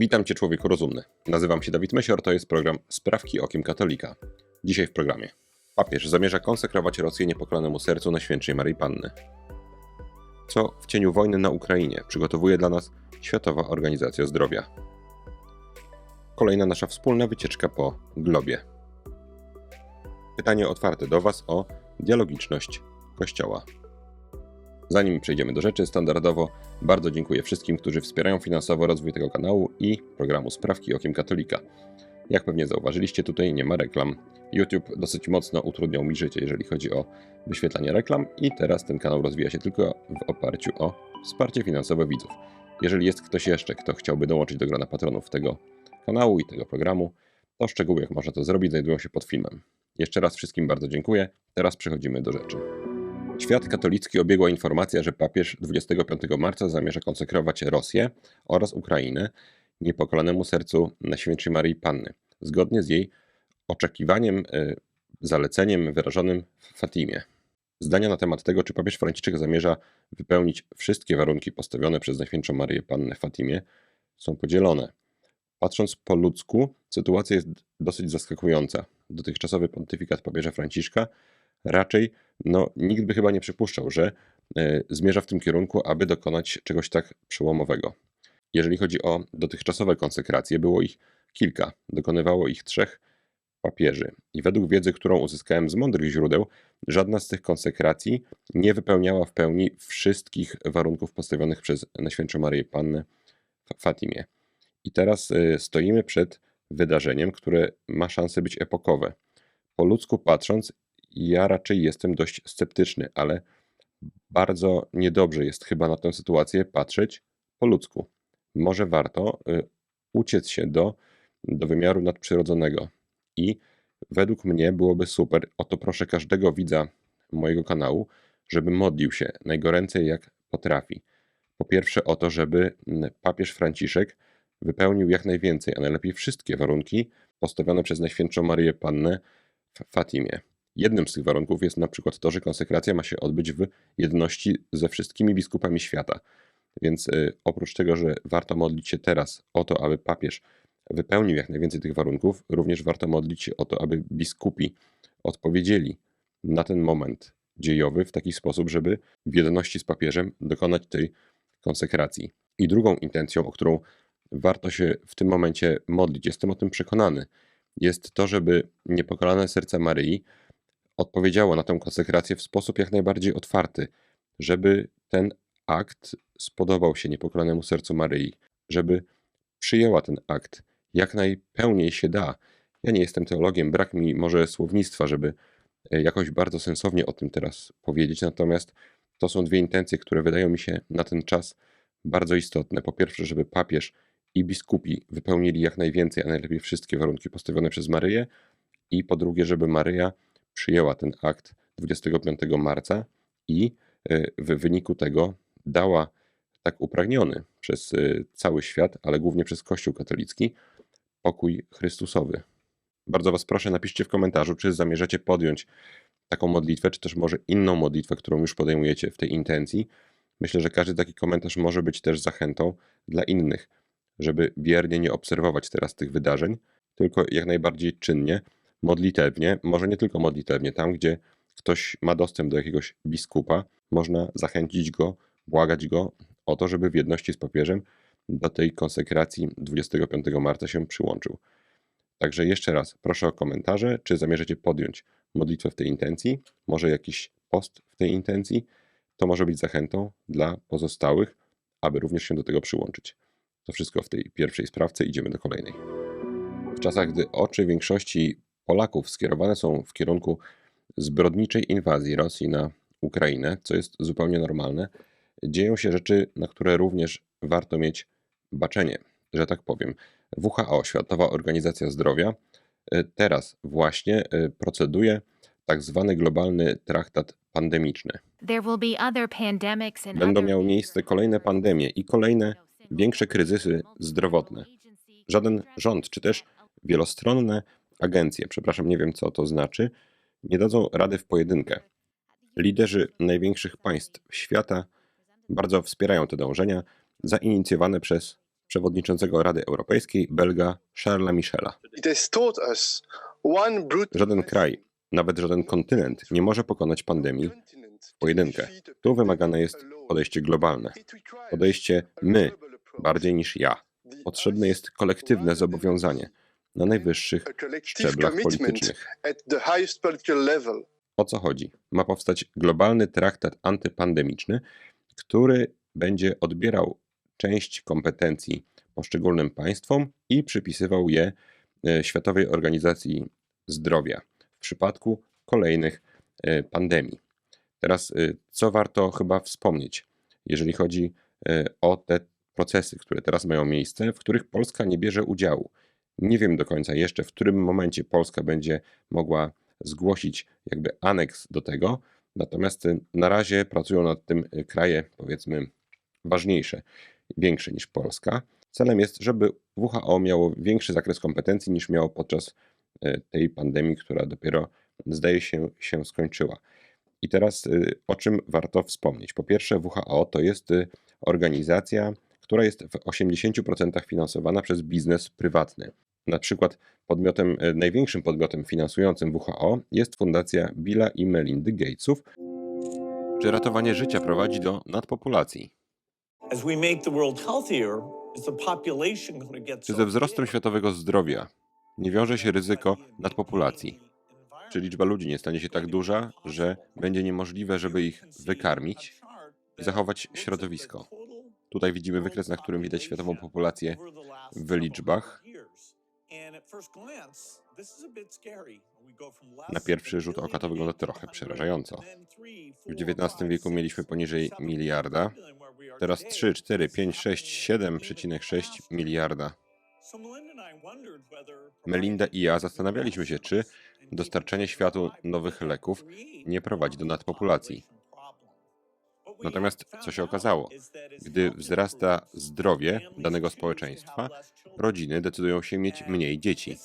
Witam Cię, człowieku rozumny. Nazywam się Dawid Mesior, to jest program Sprawki Okiem Katolika. Dzisiaj w programie. Papież zamierza konsekrować Rosję niepokolanemu sercu Najświętszej Maryi Panny. Co w cieniu wojny na Ukrainie przygotowuje dla nas Światowa Organizacja Zdrowia. Kolejna nasza wspólna wycieczka po globie. Pytanie otwarte do Was o dialogiczność Kościoła. Zanim przejdziemy do rzeczy, standardowo bardzo dziękuję wszystkim, którzy wspierają finansowo rozwój tego kanału i programu Sprawki Okiem Katolika. Jak pewnie zauważyliście, tutaj nie ma reklam. YouTube dosyć mocno utrudniał mi życie, jeżeli chodzi o wyświetlanie reklam, i teraz ten kanał rozwija się tylko w oparciu o wsparcie finansowe widzów. Jeżeli jest ktoś jeszcze, kto chciałby dołączyć do grona patronów tego kanału i tego programu, to szczegóły, jak można to zrobić, znajdują się pod filmem. Jeszcze raz wszystkim bardzo dziękuję. Teraz przechodzimy do rzeczy. Świat katolicki obiegła informacja, że papież 25 marca zamierza konsekrować Rosję oraz Ukrainę niepokolanemu sercu Najświętszej Maryi Panny, zgodnie z jej oczekiwaniem, y, zaleceniem wyrażonym w Fatimie. Zdania na temat tego, czy papież Franciszek zamierza wypełnić wszystkie warunki postawione przez Najświętszą Maryję Pannę w Fatimie, są podzielone. Patrząc po ludzku, sytuacja jest dosyć zaskakująca. Dotychczasowy pontyfikat papieża Franciszka raczej no, nikt by chyba nie przypuszczał, że e, zmierza w tym kierunku, aby dokonać czegoś tak przełomowego. Jeżeli chodzi o dotychczasowe konsekracje, było ich kilka. Dokonywało ich trzech papieży. I według wiedzy, którą uzyskałem z mądrych źródeł, żadna z tych konsekracji nie wypełniała w pełni wszystkich warunków postawionych przez Najświętszą Maryję Pannę w Fatimie. I teraz e, stoimy przed wydarzeniem, które ma szansę być epokowe. Po ludzku patrząc, ja raczej jestem dość sceptyczny, ale bardzo niedobrze jest chyba na tę sytuację patrzeć po ludzku. Może warto y, uciec się do, do wymiaru nadprzyrodzonego. I według mnie byłoby super, oto proszę każdego widza mojego kanału, żeby modlił się najgoręcej jak potrafi. Po pierwsze o to, żeby papież Franciszek wypełnił jak najwięcej, a najlepiej wszystkie warunki postawione przez Najświętszą Maryję Pannę w Fatimie. Jednym z tych warunków jest na przykład to, że konsekracja ma się odbyć w jedności ze wszystkimi biskupami świata. Więc y, oprócz tego, że warto modlić się teraz o to, aby papież wypełnił jak najwięcej tych warunków, również warto modlić się o to, aby biskupi odpowiedzieli na ten moment dziejowy w taki sposób, żeby w jedności z papieżem dokonać tej konsekracji. I drugą intencją, o którą warto się w tym momencie modlić, jestem o tym przekonany, jest to, żeby niepokalane serce Maryi odpowiedziało na tę konsekrację w sposób jak najbardziej otwarty, żeby ten akt spodobał się niepokolanemu sercu Maryi, żeby przyjęła ten akt jak najpełniej się da. Ja nie jestem teologiem, brak mi może słownictwa, żeby e, jakoś bardzo sensownie o tym teraz powiedzieć, natomiast to są dwie intencje, które wydają mi się na ten czas bardzo istotne. Po pierwsze, żeby papież i biskupi wypełnili jak najwięcej, a najlepiej wszystkie warunki postawione przez Maryję, i po drugie, żeby Maryja przyjęła ten akt 25 marca i e, w wyniku tego dała tak upragniony przez e, cały świat, ale głównie przez Kościół katolicki, pokój Chrystusowy. Bardzo Was proszę, napiszcie w komentarzu, czy zamierzacie podjąć taką modlitwę, czy też może inną modlitwę, którą już podejmujecie w tej intencji. Myślę, że każdy taki komentarz może być też zachętą dla innych, żeby biernie nie obserwować teraz tych wydarzeń, tylko jak najbardziej czynnie modlitewnie, może nie tylko modlitewnie, tam gdzie ktoś ma dostęp do jakiegoś biskupa, można zachęcić go, błagać go o to, żeby w jedności z papieżem do tej konsekracji 25 marca się przyłączył. Także jeszcze raz proszę o komentarze, czy zamierzacie podjąć modlitwę w tej intencji, może jakiś post w tej intencji. To może być zachętą dla pozostałych, aby również się do tego przyłączyć. To wszystko w tej pierwszej sprawce, idziemy do kolejnej. W czasach, gdy oczy większości Polaków skierowane są w kierunku zbrodniczej inwazji Rosji na Ukrainę, co jest zupełnie normalne, dzieją się rzeczy, na które również warto mieć baczenie, że tak powiem. WHO, Światowa Organizacja Zdrowia, e, teraz właśnie e, proceduje tak zwany globalny traktat pandemiczny. Będą miały miejsce kolejne pandemie i kolejne większe kryzysy zdrowotne. Żaden rząd czy też wielostronne agencje, przepraszam, nie wiem co to znaczy, nie dadzą rady w pojedynkę. Liderzy największych państw świata bardzo wspierają te dążenia zainicjowane przez przewodniczącego Rady Europejskiej, Belga Charlesa Michela. Żaden kraj, nawet żaden kontynent nie może pokonać pandemii w pojedynkę. Tu wymagane jest podejście globalne. Podejście my, bardziej niż ja. Potrzebne jest kolektywne zobowiązanie na najwyższych szczeblach politycznych. O co chodzi? Ma powstać globalny traktat antypandemiczny, który będzie odbierał część kompetencji poszczególnym państwom i przypisywał je e, Światowej Organizacji Zdrowia w przypadku kolejnych e, pandemii. Teraz, e, co warto chyba wspomnieć, jeżeli chodzi o te procesy, które teraz mają miejsce, w których Polska nie bierze udziału. Nie wiem do końca jeszcze, w którym momencie Polska będzie mogła zgłosić jakby aneks do tego, natomiast y, na razie pracują nad tym y, kraje, powiedzmy, ważniejsze, większe niż Polska. Celem jest, żeby WHO miało większy zakres kompetencji niż miało podczas y, tej pandemii, która dopiero zdaje się się skończyła. I teraz o czym warto wspomnieć? Po pierwsze, WHO to jest organizacja, która jest w 80% finansowana przez biznes prywatny. Na przykład podmiotem, y, największym podmiotem finansującym WHO jest Fundacja Billa i Melindy Gatesów. Czy ratowanie życia prowadzi do nadpopulacji? Czy ze wzrostem światowego zdrowia nie wiąże się ryzyko nadpopulacji? Czy liczba ludzi nie stanie się tak duża, że będzie niemożliwe, żeby ich wykarmić i zachować środowisko? Tutaj widzimy wykres, na którym widać światową populację w liczbach. Na pierwszy rzut oka to wygląda trochę przerażająco. W XIX wieku mieliśmy poniżej miliarda, teraz 3, 4, 5, 6, 7,6 miliarda. Melinda i ja zastanawialiśmy się, czy dostarczenie światu nowych leków nie prowadzi do nadpopulacji. Natomiast co się okazało? Gdy wzrasta zdrowie danego społeczeństwa, rodziny decydują się mieć mniej dzieci.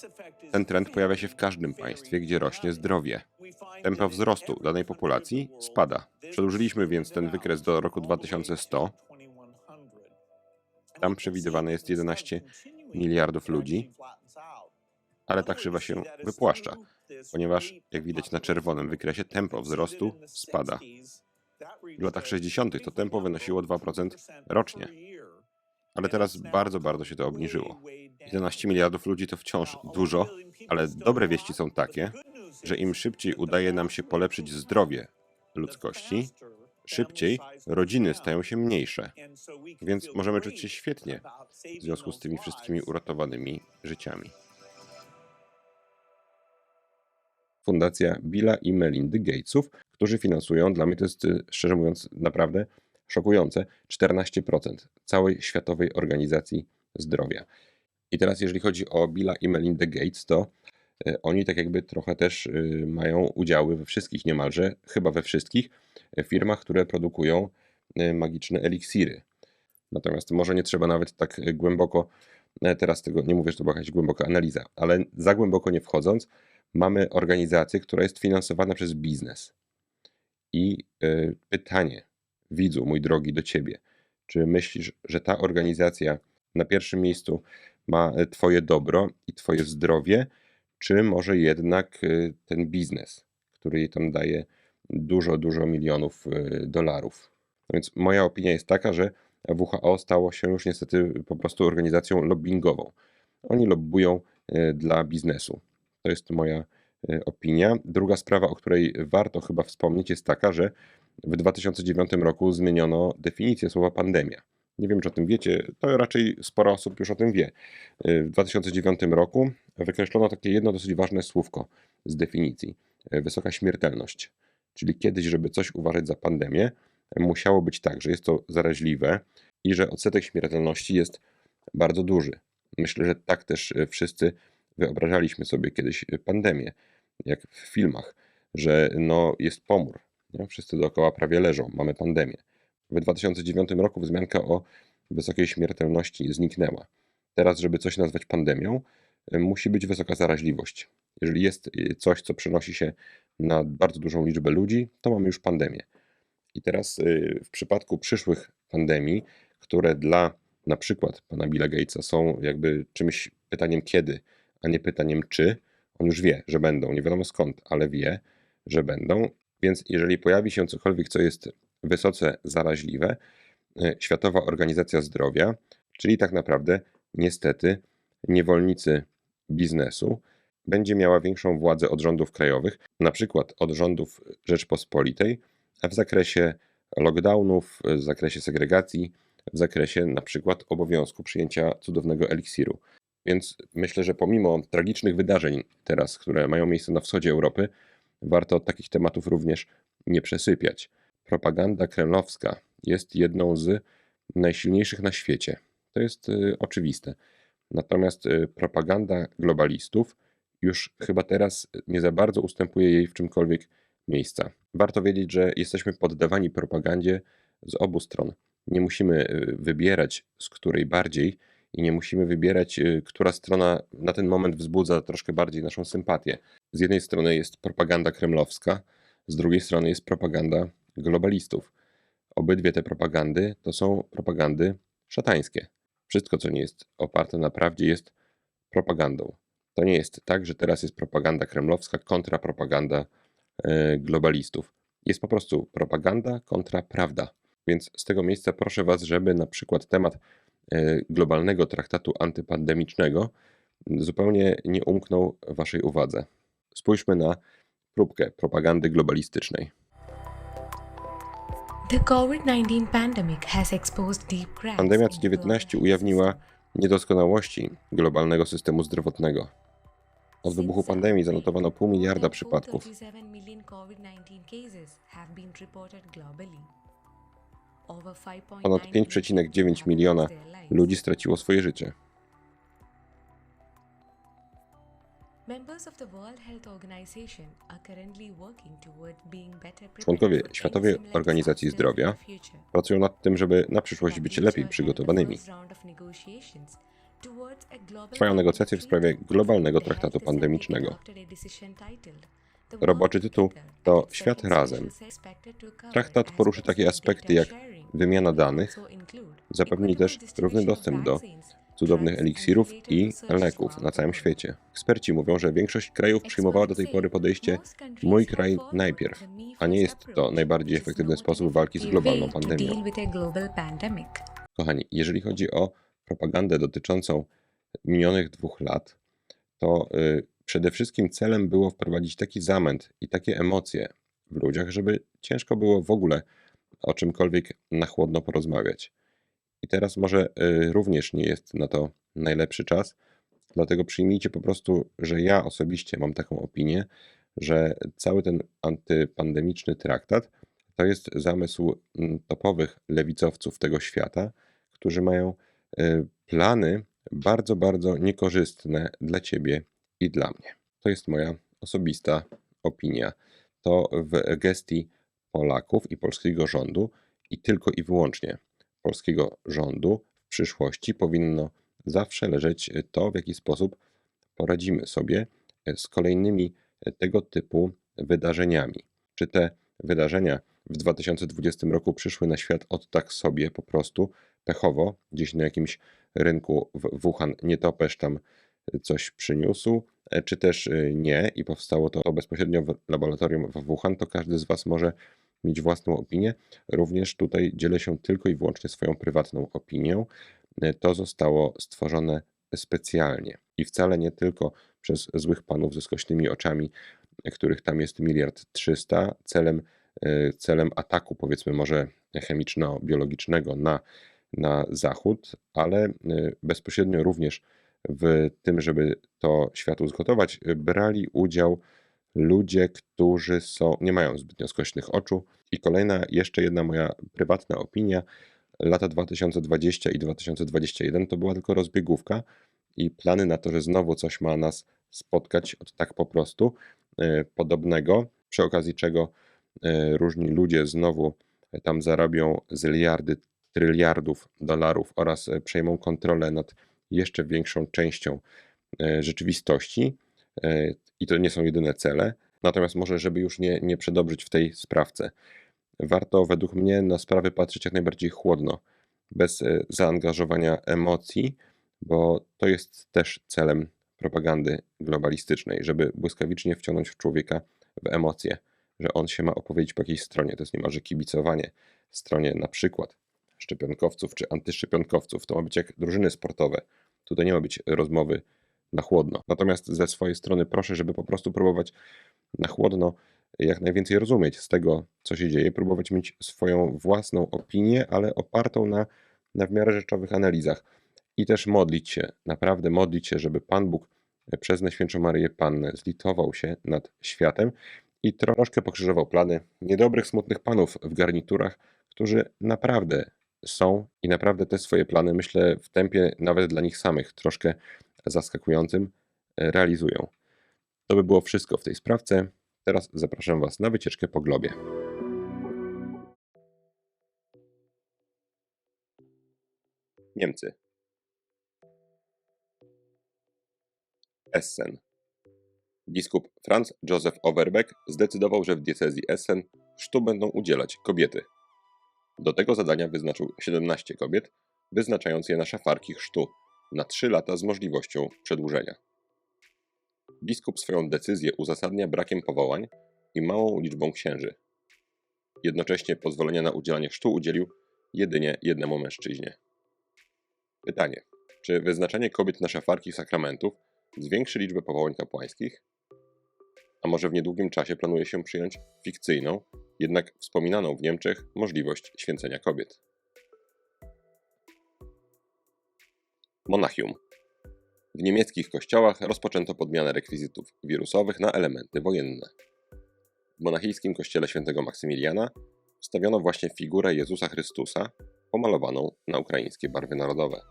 Ten trend pojawia się w każdym państwie, gdzie rośnie zdrowie. Tempo wzrostu danej populacji spada. Przedłużyliśmy więc ten wykres do roku 2100. Tam przewidywane jest 11 miliardów ludzi, ale ta krzywa się wypłaszcza, ponieważ, jak widać na czerwonym wykresie, tempo wzrostu spada. W latach 60. to tempo wynosiło 2% rocznie, ale teraz bardzo, bardzo się to obniżyło. 11 miliardów ludzi to wciąż dużo, ale dobre wieści są takie, że im szybciej udaje nam się polepszyć zdrowie ludzkości, szybciej rodziny stają się mniejsze, więc możemy czuć się świetnie w związku z tymi wszystkimi uratowanymi życiami. Fundacja Billa i Melindy Gatesów, którzy finansują, dla mnie to jest y, szczerze mówiąc naprawdę szokujące, 14% całej Światowej Organizacji Zdrowia. I teraz jeżeli chodzi o Billa i Melindę Gates, to y, oni tak jakby trochę też y, mają udziały we wszystkich niemalże, chyba we wszystkich firmach, które produkują magiczne eliksiry. Natomiast może nie trzeba nawet tak głęboko, teraz tego nie mówię, że to była jakaś głęboka analiza, ale za głęboko nie wchodząc, mamy organizację, która jest finansowana przez biznes. I y, pytanie, widzu, mój drogi, do ciebie, czy myślisz, że ta organizacja na pierwszym miejscu ma y, Twoje dobro i Twoje zdrowie, czy może jednak y, ten biznes, który jej tam daje dużo, dużo milionów y, dolarów? No Więc moja opinia jest taka, że WHO stało się już niestety po prostu organizacją lobbyingową. Oni lobbują dla biznesu. To jest moja y, opinia. Druga sprawa, o której warto chyba wspomnieć, jest taka, że w 2009 roku zmieniono definicję słowa pandemia. Nie wiem, czy o tym wiecie, to raczej sporo osób już o tym wie. Y, W 2009 roku wykreślono takie jedno dosyć ważne słówko z definicji y, wysoka śmiertelność. Czyli kiedyś, żeby coś uważać za pandemię, musiało być tak, że jest to zaraźliwe i że odsetek śmiertelności jest bardzo duży. Myślę, że tak też wszyscy wyobrażaliśmy sobie kiedyś y, pandemię, jak w filmach, że no, jest pomór. Nie? Wszyscy dookoła prawie leżą, mamy pandemię. W 2009 roku wzmianka o wysokiej śmiertelności zniknęła. Teraz, żeby coś nazwać pandemią, y, musi być wysoka zaraźliwość. Jeżeli jest y, coś, co przenosi się na bardzo dużą liczbę ludzi, to mamy już pandemię. I teraz w przypadku przyszłych pandemii, które dla na przykład pana Billa Gatesa są jakby czymś pytaniem kiedy, a nie pytaniem czy, on już wie, że będą, nie wiadomo skąd, ale wie, że będą. Więc jeżeli pojawi się cokolwiek, co jest wysoce zaraźliwe, e, Światowa Organizacja Zdrowia, czyli tak naprawdę niestety niewolnicy biznesu, będzie miała większą władzę od rządów krajowych, na przykład od rządów Rzeczpospolitej, w zakresie lockdownów, w zakresie segregacji, w zakresie na przykład obowiązku przyjęcia cudownego eliksiru. Więc myślę, że pomimo tragicznych wydarzeń teraz, które mają miejsce na wschodzie Europy, warto takich tematów również nie przesypiać. Propaganda kremlowska jest jedną z najsilniejszych na świecie. To jest y, oczywiste. Natomiast y, propaganda globalistów już chyba teraz nie za bardzo ustępuje jej w czymkolwiek miejsca. Warto wiedzieć, że jesteśmy poddawani propagandzie z obu stron. Nie musimy y, wybierać, z której bardziej, i nie musimy wybierać, y, która strona na ten moment wzbudza troszkę bardziej naszą sympatię. Z jednej strony jest propaganda kremlowska, z drugiej strony jest propaganda globalistów. Obydwie te propagandy to są propagandy szatańskie. Wszystko, co nie jest oparte na prawdzie, jest propagandą. To nie jest tak, że teraz jest propaganda kremlowska kontra propaganda e, globalistów. Jest po prostu propaganda kontra prawda. Więc z tego miejsca proszę Was, żeby na przykład temat globalnego traktatu antypandemicznego zupełnie nie umknął Waszej uwadze. Spójrzmy na próbkę propagandy globalistycznej. The COVID-19 pandemic has exposed deep cracks Pandemia in global COVID-19 health ujawniła niedoskonałości globalnego systemu zdrowotnego. Od wybuchu pandemii zanotowano pół miliarda przypadków. Ponad million 5,9 people have miliona ludzi straciło swoje życie. Członkowie Światowej Organizacji Zdrowia pracują nad tym, żeby na przyszłość być lepiej przygotowanymi. Trwają negocjacje w sprawie globalnego traktatu pandemicznego. Roboczy tytuł to Świat razem. Traktat poruszy takie aspekty jak wymiana danych, zapewni też równy dostęp do cudownych eliksirów i leków na całym świecie. Eksperci mówią, że większość krajów przyjmowała do tej pory podejście mój kraj najpierw, a nie jest to najbardziej efektywny sposób walki z globalną pandemią. Kochani, jeżeli chodzi o propagandę dotyczącą minionych dwóch lat, to y, przede wszystkim celem było wprowadzić taki zamęt i takie emocje w ludziach, żeby ciężko było w ogóle o czymkolwiek na chłodno porozmawiać. I teraz może y, również nie jest na to najlepszy czas, dlatego przyjmijcie po prostu, że ja osobiście mam taką opinię, że cały ten antypandemiczny traktat to jest zamysł mm, topowych lewicowców tego świata, którzy mają y, plany bardzo, bardzo niekorzystne dla ciebie i dla mnie. To jest moja osobista opinia. To w gestii Polaków i polskiego rządu i tylko i wyłącznie polskiego rządu w przyszłości powinno zawsze leżeć to, w jaki sposób poradzimy sobie z kolejnymi tego typu wydarzeniami. Czy te wydarzenia w 2020 roku przyszły na świat od tak sobie po prostu pechowo, gdzieś na jakimś rynku w Wuhan nietoperz tam coś przyniósł, e, czy też e, nie i powstało to bezpośrednio w laboratorium w Wuhan, to każdy z Was może mieć własną opinię. Również tutaj dzielę się tylko i wyłącznie swoją prywatną opinią. E, To zostało stworzone specjalnie i wcale nie tylko przez złych panów ze skośnymi oczami, których tam jest miliard trzysta, celem, e, celem ataku, powiedzmy może chemiczno-biologicznego na, na Zachód, ale e, bezpośrednio również w tym, żeby to światu zgotować, brali udział ludzie, którzy są, nie mają zbytnio skośnych oczu. I kolejna, jeszcze jedna moja prywatna opinia. Lata 2020 i 2021 to była tylko rozbiegówka i plany na to, że znowu coś ma nas spotkać od tak po prostu e, podobnego, przy okazji czego e, różni ludzie znowu tam zarobią ziliardy, tryliardów dolarów oraz e, przejmą kontrolę nad jeszcze większą częścią e, rzeczywistości. I to nie są jedyne cele. Natomiast może, żeby już nie, nie przedobrzyć w tej sprawce, warto według mnie na sprawy patrzeć jak najbardziej chłodno, bez e, zaangażowania emocji, bo to jest też celem propagandy globalistycznej, żeby błyskawicznie wciągnąć w człowieka w emocje, że on się ma opowiedzieć po jakiejś stronie. To jest niemalże kibicowanie stronie na przykład szczepionkowców czy antyszczepionkowców. To ma być jak drużyny sportowe. Tutaj nie ma być rozmowy na chłodno. Natomiast ze swojej strony proszę, żeby po prostu próbować na chłodno jak najwięcej rozumieć z tego, co się dzieje, próbować mieć swoją własną opinię, ale opartą na, na w miarę rzeczowych analizach. I też modlić się, naprawdę modlić się, żeby Pan Bóg przez Najświętszą Maryję Pannę zlitował się nad światem i troszkę pokrzyżował plany niedobrych, smutnych panów w garniturach, którzy naprawdę są i naprawdę te swoje plany, myślę, w tempie nawet dla nich samych troszkę zaskakującym e, realizują. To by było wszystko w tej sprawce. Teraz zapraszam Was na wycieczkę po globie. Niemcy. Essen. Biskup Franz Joseph Overbeck zdecydował, że w diecezji Essen chrztu będą udzielać kobiety. Do tego zadania wyznaczył 17 kobiet, wyznaczając je na szafarki chrztu na 3 lata z możliwością przedłużenia. Biskup swoją decyzję uzasadnia brakiem powołań i małą liczbą księży. Jednocześnie pozwolenia na udzielanie chrztu udzielił jedynie jednemu mężczyźnie. Pytanie: czy wyznaczenie kobiet na szafarki sakramentów zwiększy liczbę powołań kapłańskich? A może w niedługim czasie planuje się przyjąć fikcyjną, jednak wspominaną w Niemczech możliwość święcenia kobiet? Monachium. W niemieckich kościołach rozpoczęto podmianę rekwizytów wirusowych na elementy wojenne. W monachijskim kościele świętego Maksymiliana wstawiono właśnie figurę Jezusa Chrystusa pomalowaną na ukraińskie barwy narodowe.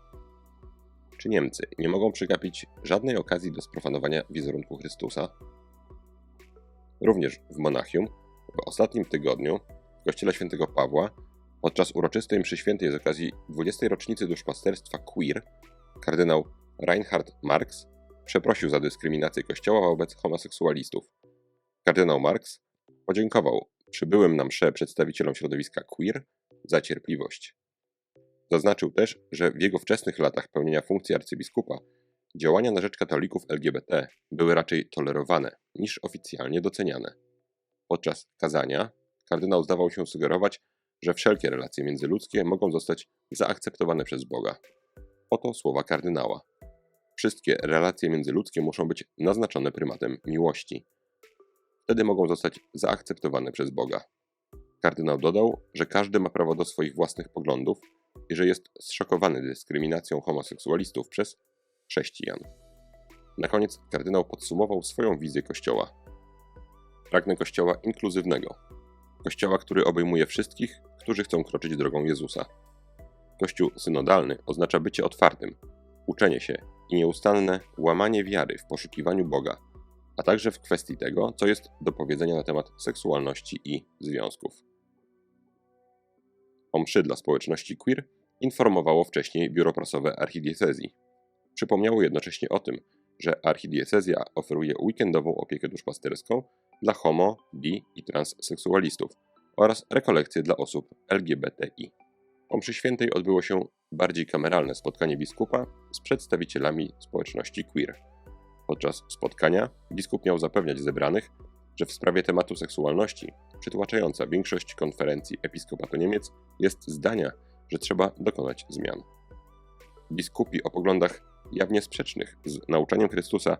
Czy Niemcy nie mogą przegapić żadnej okazji do sprofanowania wizerunku Chrystusa? Również w Monachium w ostatnim tygodniu w kościele świętego Pawła podczas uroczystej mszy świętej z okazji 20. rocznicy duszpasterstwa queer kardynał Reinhard Marx przeprosił za dyskryminację Kościoła wobec homoseksualistów. Kardynał Marx podziękował przybyłym na mszę przedstawicielom środowiska queer za cierpliwość. Zaznaczył też, że w jego wczesnych latach pełnienia funkcji arcybiskupa działania na rzecz katolików LGBT były raczej tolerowane niż oficjalnie doceniane. Podczas kazania kardynał zdawał się sugerować, że wszelkie relacje międzyludzkie mogą zostać zaakceptowane przez Boga. Oto słowa kardynała. Wszystkie relacje międzyludzkie muszą być naznaczone prymatem miłości. Wtedy mogą zostać zaakceptowane przez Boga. Kardynał dodał, że każdy ma prawo do swoich własnych poglądów i że jest zszokowany dyskryminacją homoseksualistów przez chrześcijan. Na koniec kardynał podsumował swoją wizję Kościoła. Pragnę Kościoła inkluzywnego. Kościoła, który obejmuje wszystkich, którzy chcą kroczyć drogą Jezusa. Kościół synodalny oznacza bycie otwartym, uczenie się i nieustanne łamanie wiary w poszukiwaniu Boga, a także w kwestii tego, co jest do powiedzenia na temat seksualności i związków. O mszy dla społeczności queer informowało wcześniej biuro prasowe archidiecezji. Przypomniało jednocześnie o tym, że archidiecezja oferuje weekendową opiekę duszpasterską dla homo, bi i transseksualistów oraz rekolekcje dla osób LGBTI. Po mszy świętej odbyło się bardziej kameralne spotkanie biskupa z przedstawicielami społeczności queer. Podczas spotkania biskup miał zapewniać zebranych, że w sprawie tematu seksualności przytłaczająca większość konferencji Episkopatu Niemiec jest zdania, że trzeba dokonać zmian. Biskupi o poglądach jawnie sprzecznych z nauczaniem Chrystusa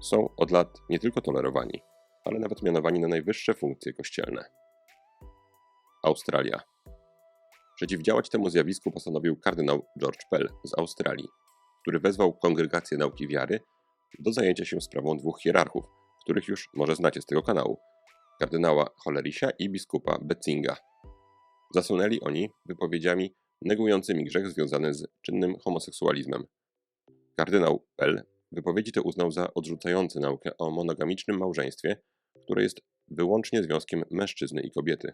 są od lat nie tylko tolerowani, ale nawet mianowani na najwyższe funkcje kościelne. Australia. Przeciwdziałać temu zjawisku postanowił kardynał George Pell z Australii, który wezwał kongregację nauki wiary do zajęcia się sprawą dwóch hierarchów, których już może znacie z tego kanału: kardynała Holerisia i biskupa Betzinga. Zasunęli oni wypowiedziami negującymi grzech związany z czynnym homoseksualizmem. Kardynał Pell wypowiedzi te uznał za odrzucające naukę o monogamicznym małżeństwie, które jest wyłącznie związkiem mężczyzny i kobiety.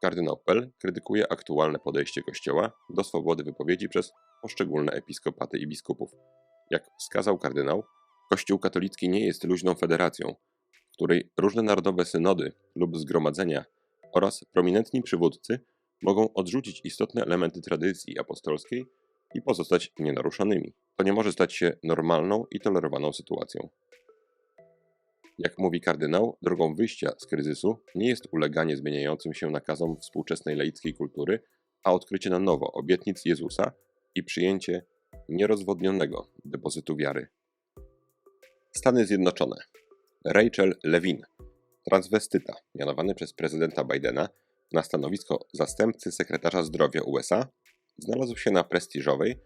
Kardynał Pell krytykuje aktualne podejście Kościoła do swobody wypowiedzi przez poszczególne episkopaty i biskupów. Jak wskazał kardynał, Kościół katolicki nie jest luźną federacją, w której różne narodowe synody lub zgromadzenia oraz prominentni przywódcy mogą odrzucić istotne elementy tradycji apostolskiej i pozostać nienaruszonymi. To nie może stać się normalną i tolerowaną sytuacją. Jak mówi kardynał, drogą wyjścia z kryzysu nie jest uleganie zmieniającym się nakazom współczesnej laickiej kultury, a odkrycie na nowo obietnic Jezusa i przyjęcie nierozwodnionego depozytu wiary. Stany Zjednoczone. Rachel Levin, transwestyta, mianowany przez prezydenta Bidena na stanowisko zastępcy sekretarza zdrowia USA, znalazł się na prestiżowej,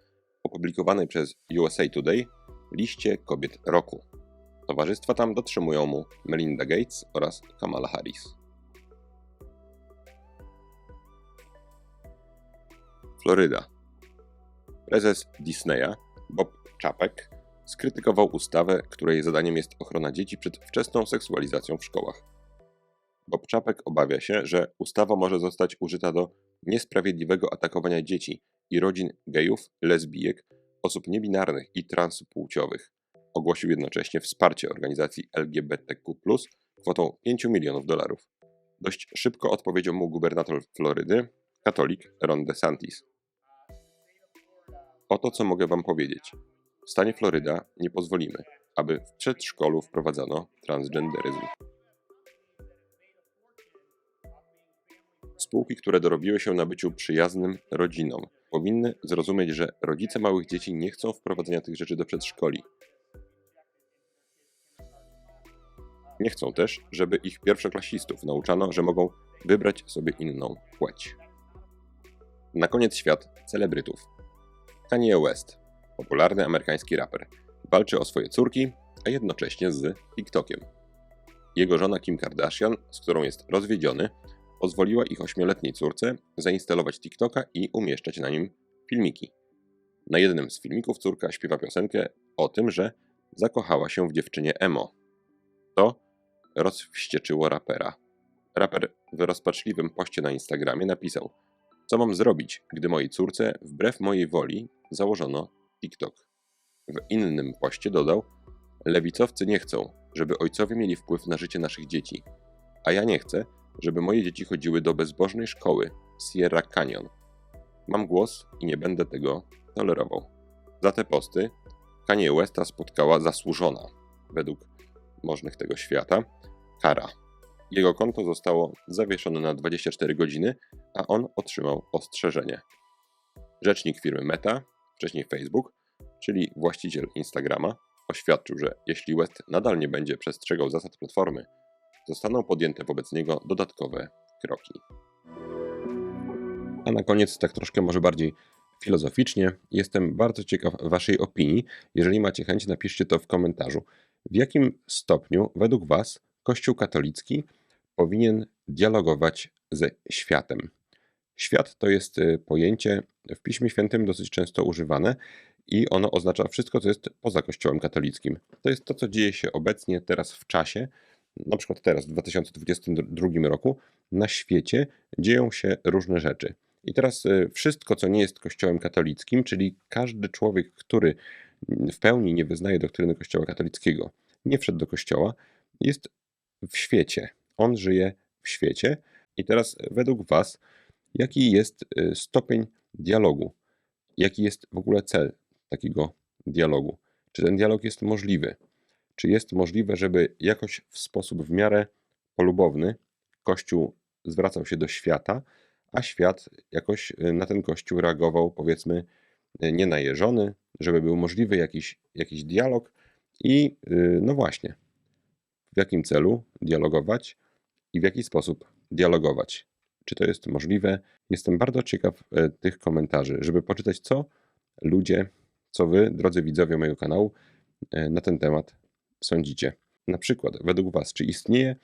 opublikowanej przez USA Today liście kobiet roku. Towarzystwa tam dotrzymują mu Melinda Gates oraz Kamala Harris. Floryda. Prezes Disneya, Bob Chapek, skrytykował ustawę, której zadaniem jest ochrona dzieci przed wczesną seksualizacją w szkołach. Bob Chapek obawia się, że ustawa może zostać użyta do niesprawiedliwego atakowania dzieci i rodzin gejów, lesbijek, osób niebinarnych i transpłciowych. Ogłosił jednocześnie wsparcie organizacji LGBTQ+, kwotą 5 milionów dolarów. Dość szybko odpowiedział mu gubernator Florydy, katolik Ron DeSantis. Oto co mogę wam powiedzieć. W stanie Floryda nie pozwolimy, aby w przedszkolu wprowadzano transgenderyzm. Spółki, które dorobiły się na byciu przyjaznym rodzinom, powinny zrozumieć, że rodzice małych dzieci nie chcą wprowadzenia tych rzeczy do przedszkoli. Nie chcą też, żeby ich pierwszoklasistów nauczano, że mogą wybrać sobie inną płeć. Na koniec świat celebrytów. Kanye West, popularny amerykański raper, walczy o swoje córki, a jednocześnie z TikTokiem. Jego żona Kim Kardashian, z którą jest rozwiedziony, pozwoliła ich ośmioletniej córce zainstalować TikToka i umieszczać na nim filmiki. Na jednym z filmików córka śpiewa piosenkę o tym, że zakochała się w dziewczynie emo. To rozwścieczyło rapera. Raper w rozpaczliwym poście na Instagramie napisał: Co mam zrobić, gdy mojej córce, wbrew mojej woli, założono TikTok? W innym poście dodał: Lewicowcy nie chcą, żeby ojcowie mieli wpływ na życie naszych dzieci, a ja nie chcę, żeby moje dzieci chodziły do bezbożnej szkoły Sierra Canyon. Mam głos i nie będę tego tolerował. Za te posty Kanye Westa spotkała zasłużona, według możnych tego świata, kara. Jego konto zostało zawieszone na 24 godziny, a on otrzymał ostrzeżenie. Rzecznik firmy Meta, wcześniej Facebook, czyli właściciel Instagrama, oświadczył, że jeśli West nadal nie będzie przestrzegał zasad platformy, zostaną podjęte wobec niego dodatkowe kroki. A na koniec, tak troszkę może bardziej filozoficznie, jestem bardzo ciekaw Waszej opinii. Jeżeli macie chęć, napiszcie to w komentarzu. W jakim stopniu, według Was, Kościół katolicki powinien dialogować ze światem? Świat to jest y, pojęcie w Piśmie Świętym dosyć często używane i ono oznacza wszystko, co jest poza Kościołem katolickim. To jest to, co dzieje się obecnie, teraz w czasie, na przykład teraz, w 2022 roku, na świecie dzieją się różne rzeczy. I teraz y, wszystko, co nie jest Kościołem katolickim, czyli każdy człowiek, który w pełni nie wyznaje doktryny Kościoła katolickiego, nie wszedł do Kościoła, jest w świecie. On żyje w świecie. I teraz, według Was, jaki jest y, stopień dialogu? Jaki jest w ogóle cel takiego dialogu? Czy ten dialog jest możliwy? Czy jest możliwe, żeby jakoś w sposób w miarę polubowny Kościół zwracał się do świata, a świat jakoś y, na ten Kościół reagował, powiedzmy, nienajeżony, żeby był możliwy jakiś, jakiś dialog i y, no właśnie, w jakim celu dialogować i w jaki sposób dialogować. Czy to jest możliwe? Jestem bardzo ciekaw e, tych komentarzy, żeby poczytać, co ludzie, co wy, drodzy widzowie mojego kanału, e, na ten temat sądzicie. Na przykład, według Was, czy istnieje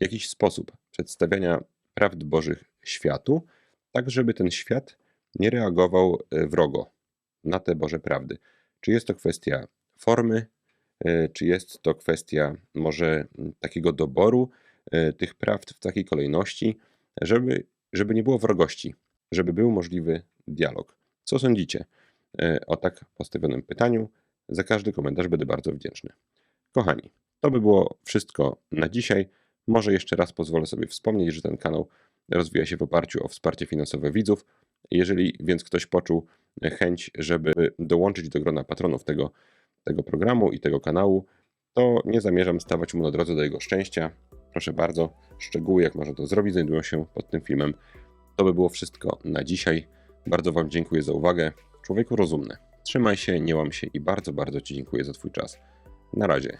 jakiś sposób przedstawiania prawd Bożych światu, tak żeby ten świat nie reagował e, wrogo na te Boże prawdy? Czy jest to kwestia formy, e, czy jest to kwestia może takiego doboru e, tych prawd w takiej kolejności, żeby, żeby nie było wrogości, żeby był możliwy dialog? Co sądzicie e, o tak postawionym pytaniu? Za każdy komentarz będę bardzo wdzięczny. Kochani, to by było wszystko na dzisiaj. Może jeszcze raz pozwolę sobie wspomnieć, że ten kanał rozwija się w oparciu o wsparcie finansowe widzów. Jeżeli więc ktoś poczuł chęć, żeby dołączyć do grona patronów tego, tego programu i tego kanału, to nie zamierzam stawać mu na drodze do jego szczęścia. Proszę bardzo, szczegóły jak można to zrobić znajdują się pod tym filmem. To by było wszystko na dzisiaj. Bardzo Wam dziękuję za uwagę. Człowieku rozumny. Trzymaj się, nie łam się i bardzo, bardzo Ci dziękuję za Twój czas. Na razie.